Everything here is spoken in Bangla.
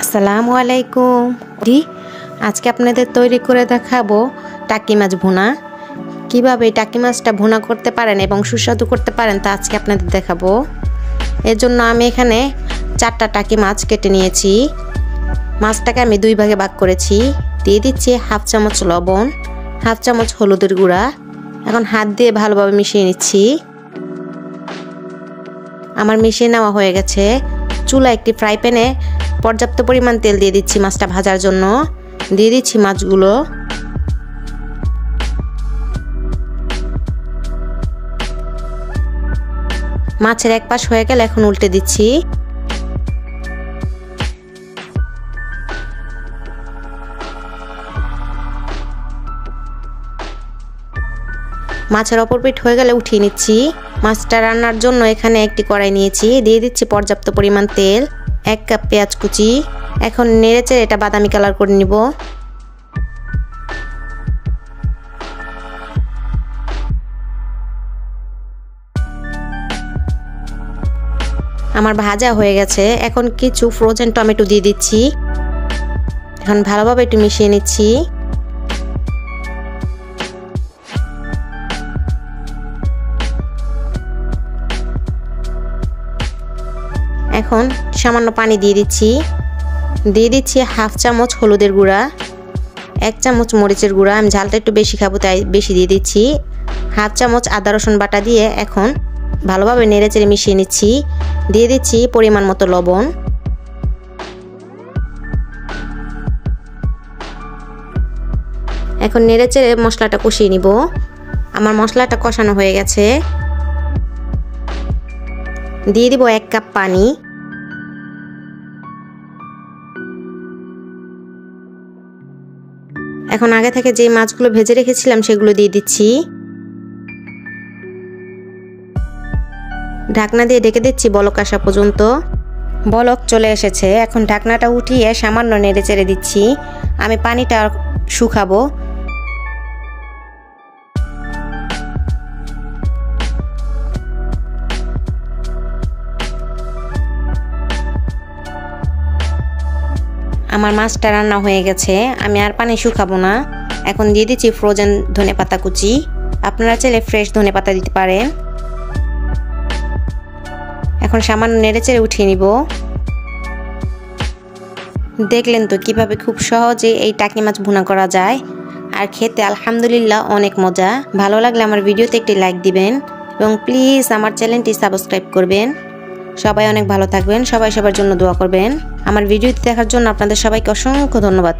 আসসালামু আলাইকুম। দি আজকে আপনাদের তৈরি করে দেখাবো টাকি মাছ ভুনা। কীভাবে টাকি মাছটা ভুনা করতে পারেন এবং সুস্বাদু করতে পারেন তা আজকে আপনাদের দেখাবো। এর জন্য আমি এখানে চারটা টাকি মাছ কেটে নিয়েছি। মাছটাকে আমি দুই ভাগে ভাগ করেছি। দিয়ে দিচ্ছি হাফ চামচ লবণ, হাফ চামচ হলুদের গুঁড়া। এখন হাত দিয়ে ভালোভাবে মিশিয়ে নিচ্ছি। আমার মিশিয়ে নেওয়া হয়ে গেছে। চুলা একটি ফ্রাই প্যানে পর্যাপ্ত পরিমাণ তেল দিয়ে দিচ্ছি মাছটা ভাজার জন্য। দিয়ে দিচ্ছি মাছগুলো। মাছের এক পাশ হয়ে গেলে, এখন উল্টে দিচ্ছি। মাছের অপর পিঠ হয়ে গেলে উঠিয়ে নিচ্ছি। মাছটা রান্নার জন্য এখানে একটি কড়াই নিয়েছি। দিয়ে দিচ্ছি পর্যাপ্ত পরিমাণ তেল। এক কাপ পেঁয়াজ কুচি। এখন নেড়েচেড়ে এটা বাদামি কালার করে নিব। আমার ভাজা হয়ে গেছে। এখন কিছু ফ্রোজেন টমেটো দিয়ে দিচ্ছি। এখন ভালোভাবে একটু মিশিয়ে নিচ্ছি। এখন সামান্য পানি দিয়ে দিচ্ছি। দিয়ে দিচ্ছি হাফ চামচ হলুদের গুঁড়া, এক চামচ মরিচের গুঁড়া। আমি ঝালটা একটু বেশি খাব, তাই বেশি দিয়ে দিচ্ছি। হাফ চামচ আদা, রসুন বাটা দিয়ে এখন ভালোভাবে নেড়েচেড়ে মিশিয়ে নিচ্ছি। দিয়ে দিচ্ছি পরিমাণ মতো লবণ। এখন নেড়েচেড়ে মশলাটা কষিয়ে নিব। আমার মশলাটা কষানো হয়ে গেছে। দিয়ে দিব এক কাপ পানি। এখন আগে থেকে যে মাছগুলো ভেজে রেখেছিলাম সেগুলো দিয়ে দিচ্ছি। ঢাকনা দিয়ে ডেকে দিচ্ছি বলক আসা পর্যন্ত। বলক চলে এসেছে। এখন ঢাকনাটা উঠিয়ে সামান্য নেড়ে চেড়ে দিচ্ছি। আমি পানিটা শুকাবো। আমার মাছটা রান্না হয়ে গেছে, আমি আর পানি শুকাবো না। এখন দিয়ে দিচ্ছি ফ্রোজেন ধনে পাতা কুচি। আপনারা চাইলে ফ্রেশ ধনে পাতা দিতে পারেন। এখন সামান্য নেড়ে চেড়ে উঠিয়ে নিব। দেখলেন তো কীভাবে খুব সহজে এই টাকি মাছ ভুনা করা যায়। আর খেতে আলহামদুলিল্লাহ অনেক মজা। ভালো লাগলে আমার ভিডিওতে একটি লাইক দিবেন এবং প্লিজ আমার চ্যানেলটি সাবস্ক্রাইব করবেন। সবাই অনেক ভালো থাকবেন, সবাই সবার জন্য দোয়া করবেন। আমার ভিডিওটি দেখার জন্য আপনাদের সবাইকে অসংখ্য ধন্যবাদ।